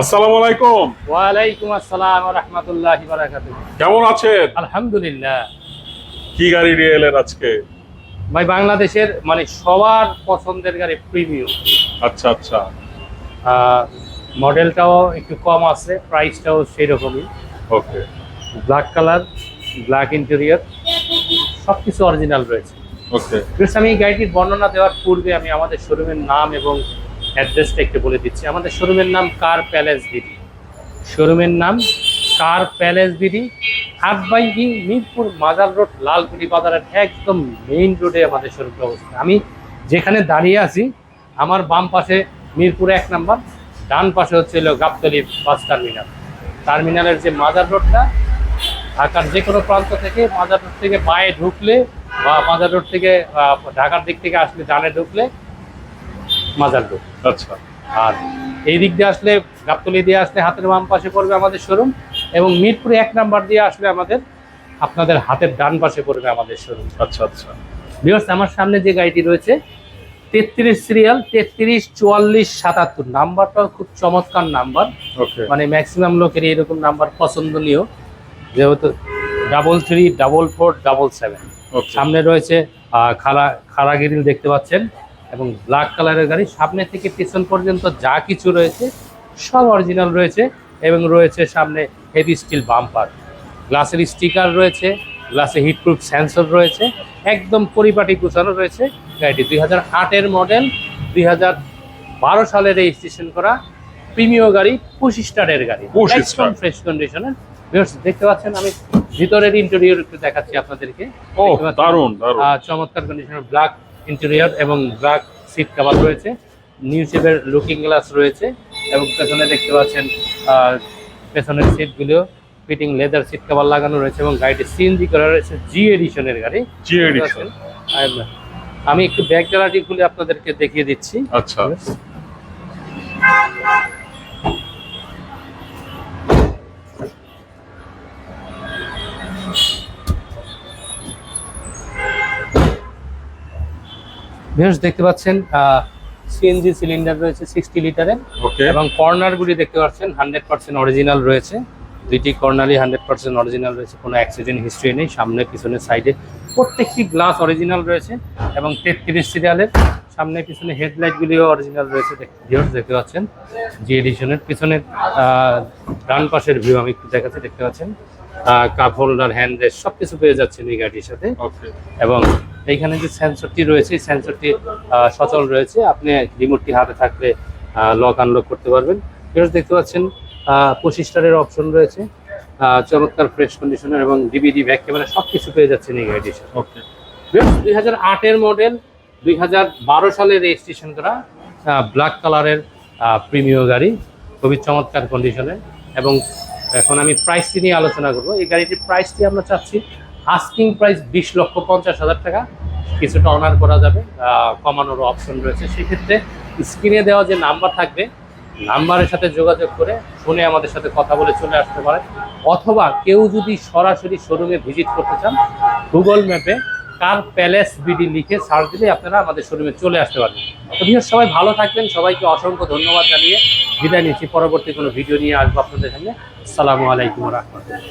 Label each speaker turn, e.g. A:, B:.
A: আসসালামু আলাইকুম।
B: ওয়ালাইকুম আসসালাম রহমতুল্লাহ বারাকাতু
A: কেমন আছেন?
B: আলহামদুলিল্লাহ।
A: কি গাড়ি নিয়ে এলেন আজকে?
B: ভাই বাংলাদেশের মানে সবার পছন্দের গাড়ি প্রিমিয়াম।
A: আচ্ছা আচ্ছা।
B: মডেলটাও একটু কম আছে প্রাইসটাও সেই রকমই
A: okay.
B: Black colour black interior সব কিছু অরিজিনাল রয়েছে।
A: ওকে।
B: আমি গাড়িটির বর্ণনা দেওয়ার পূর্বে আমি আমাদের শোরুমের নাম এবং অ্যাড্রেসটা একটু বলে দিচ্ছি। আমাদের শোরুমের নাম কার প্যালেস বিডি শোরুমের নাম car palace BD Hatbaiki Mirpur Mazar road Lalkuti বাজারের একদম মেইন রোডে আমাদের শোরুমটা অবস্থিত। আমি যেখানে দাঁড়িয়ে আছি, আমার বাম পাশে মিরপুর এক নাম্বার, ডান পাশে হচ্ছে হলো গাবতলি বাস টার্মিনাল। টার্মিনালের যে মাজার রোডটা, ঢাকার যে কোনো প্রান্ত থেকে মাজার রোড থেকে বায়ে ঢুকলে বা মাজার রোড থেকে ঢাকার দিক থেকে আসলে ডানে ঢুকলে মাজার রোড
A: আচ্ছা।
B: আর এই দিক দিয়ে আসলে গাবতলি দিয়ে আসলে হাতের বাম পাশে পড়বে আমাদের শোরুম এবং মিরপুরে এক নাম্বার দিয়ে আসলে আমাদের আপনাদের হাতের ডান পাশে পড়বে আমাদের শোরুম।
A: আচ্ছা আচ্ছা।
B: বিকজ আমার সামনে যে গাড়িটি রয়েছে তেত্রিশ সিরিয়াল তেত্রিশ চুয়াল্লিশ সাতাত্তর। নাম্বারটাও খুব চমৎকার নাম্বার। মানে ম্যাক্সিমাম লোকের এরকম নাম্বার পছন্দনীয়। যেহেতু double three double four double seven সামনে রয়েছে খালা খালা গ্রিল দেখতে পাচ্ছেন। এবং ব্ল্যাক কালারের গাড়ি। সামনে থেকে পেছন পর্যন্ত যা কিছু রয়েছে সব অরিজিনাল রয়েছে এবং রয়েছে সামনে হেভি স্টিল বাম্পার গ্লাসের স্টিকার রয়েছে গ্লাসে হিটপ্রুফ সেন্সর রয়েছে একদম পরিপাটি গুছানো রয়েছে। গাড়িটি দুই হাজার আটের মডেল দুই হাজার বারো সালে রেজিস্ট্রেশন করা প্রিমিয় গাড়ি পঁচিশ স্টারের গাড়ি।
A: 25
B: একদম ফ্রেশ কন্ডিশনের দেখতে পাচ্ছেন আমি ভিতরের ইন্টেরিয়র একটু দেখাচ্ছি আপনাদেরকে। আহ, চমৎকার কন্ডিশনের ব্ল্যাক ইন্টেরিয়র এবং ব্ল্যাক সিট কাভার রয়েছে। নিউ শেপের লুকিং গ্লাস রয়েছে এবং পেছনে দেখতে পাচ্ছেন পেছনের সিটগুলো ফিটিং লেদার সিট কাভার লাগানো রয়েছে এবং গাড়িটি সিএনজি করা রয়েছে জি এডিশনের গাড়ি।
A: জি এডিশন
B: আমি একটু ব্যাগ গ্যালারি খুলে আপনাদেরকে দেখিয়ে দিচ্ছি।
A: আচ্ছা।
B: ভিউয়ার্স দেখতে পাচ্ছেন সিএনজি সিলিন্ডার রয়েছে সিক্সটি লিটারের এবং কর্নারগুলি দেখতে পাচ্ছেন হান্ড্রেড পার্সেন্ট অরিজিনাল রয়েছে। দুইটি কর্নারই হান্ড্রেড পার্সেন্ট অরিজিনাল রয়েছে কোনো অ্যাক্সিডেন্ট হিস্ট্রি নেই সামনে পিছনে সাইডে প্রত্যেকটি গ্লাস অরিজিনাল রয়েছে এবং তেত্রিশ সিরিয়ালের সামনে পিছনে হেডলাইটগুলিও অরিজিনাল রয়েছে দেখতে পাচ্ছেন? জি এডিশনের পিছনের আহ, ডান পাশের ভিউ আমি একটু দেখাচ্ছি দেখতে পাচ্ছেন? কাপ হোল্ডার হ্যান্ড সব কিছু পেয়ে যাচ্ছেন এই গাড়ির সাথে।
A: ওকে
B: এবং এইখানে যে সেন্সরটি রয়েছে সেন্সরটি সচল রয়েছে। আপনি রিমোটটি হাতে থাকলে লক আনলক করতে পারবেন। এবার দেখতে পাচ্ছেন পঁচিশ স্টারের অপশন রয়েছে। চমৎকার ফ্রেশ কন্ডিশনার এবং ডিভিডি ব্যাক ক্যামেরা সব কিছু পেয়ে যাচ্ছেন এই গাড়িটির
A: ওকে
B: দুই হাজার আটের মডেল দুই হাজার বারো সালে রেজিস্ট্রেশন করা ব্ল্যাক কালারের প্রিমিয় গাড়ি। খুবই চমৎকার কন্ডিশনে এবং এখন আমি প্রাইসটি নিয়ে আলোচনা করব। এই গাড়িটির প্রাইসটি আমরা চাচ্ছি আস্কিং প্রাইস বিশ লক্ষ পঞ্চাশ হাজার টাকা। কিছুটা অনার করা যাবে কমানোর অপশন রয়েছে। সেক্ষেত্রে স্ক্রিনে দেওয়া যে নাম্বার থাকবে নাম্বারের সাথে যোগাযোগ করে ফোনে আমাদের সাথে কথা বলে চলে আসতে পারেন। অথবা কেউ যদি সরাসরি শোরুমে ভিজিট করতে চান গুগল ম্যাপে কার প্যালেস বিডি লিখে সার্চ দিলে আপনারা আমাদের শোরুমে চলে আসতে পারবেন। তো বিশেষ সবাই ভালো থাকবেন। সবাইকে অসংখ্য ধন্যবাদ জানিয়ে বিদায় নিচ্ছি। পরবর্তী কোনো ভিডিও নিয়ে আসব আপনাদের সামনে। আসসালামু আলাইকুম রহমতুল্লাহ।